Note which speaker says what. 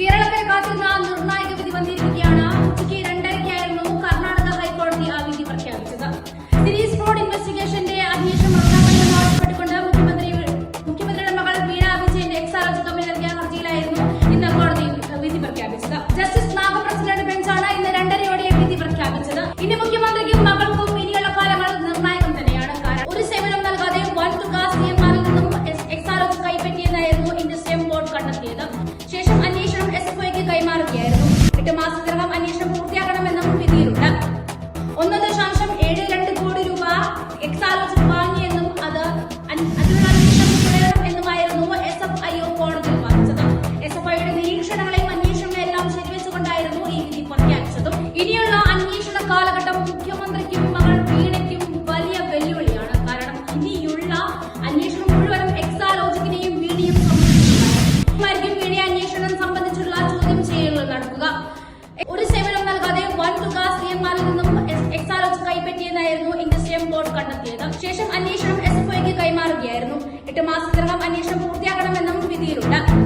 Speaker 1: കേരളത്തെ കാത്തുന്ന നിർണായക വിധി വന്നിരിക്കുകയാണ്. ഉച്ചയ്ക്ക് രണ്ടരയ്ക്കായിരുന്നു കർണാടക ഹൈക്കോടതി ആ വിധി പ്രഖ്യാപിച്ചത്. സിരീസ് ഫ്രോഡ് ഇൻവെസ്റ്റിഗേഷന്റെ അന്വേഷണം റദ്ദാക്കണമെന്ന് ആവശ്യപ്പെട്ടുകൊണ്ട് മുഖ്യമന്ത്രി മുഖ്യമന്ത്രിയുടെ മകൾ വീണ വിജയന്റെ എക്സാലോജി കമ്പനി നൽകിയ ഹർജിയിലായിരുന്നു ഇന്ന് കോടതി വിധി പ്രഖ്യാപിച്ചത്. ജസ്റ്റിസ് നാഗ ബെഞ്ചാണ് ഇന്ന് രണ്ടരയോടെ വിധി പ്രഖ്യാപിച്ചത്. ഇനി മുഖ്യമന്ത്രിക്ക് എട്ട് മാസത്തിനകം അന്വേഷണം പൂർത്തിയാക്കണമെന്നും വിധിയിലുണ്ട് ഒന്ന് ദശാംശം ഏഴ് രണ്ട് കോടി രൂപ എക്സാലോചന വാങ്ങിയെന്നും അത് എന്നുമായിരുന്നു എസ് എഫ് ഐ ഒ കോടതി വാദിച്ചത് എസ് എഫ് ഐയുടെ നിരീക്ഷണങ്ങളെയും അന്വേഷണങ്ങളെല്ലാം ശരിവെച്ചുകൊണ്ടായിരുന്നു ഈ വിധി പ്രഖ്യാപിച്ചതും ഇനിയുള്ള റിപ്പോർട്ട് കണ്ടെത്തിയത്. ശേഷം അന്വേഷണം എസ് എഫ് ഐക്ക് കൈമാറുകയായിരുന്നു. എട്ട് മാസത്തിനകം അന്വേഷണം പൂർത്തിയാക്കണമെന്നും വിധിയിലുണ്ട്.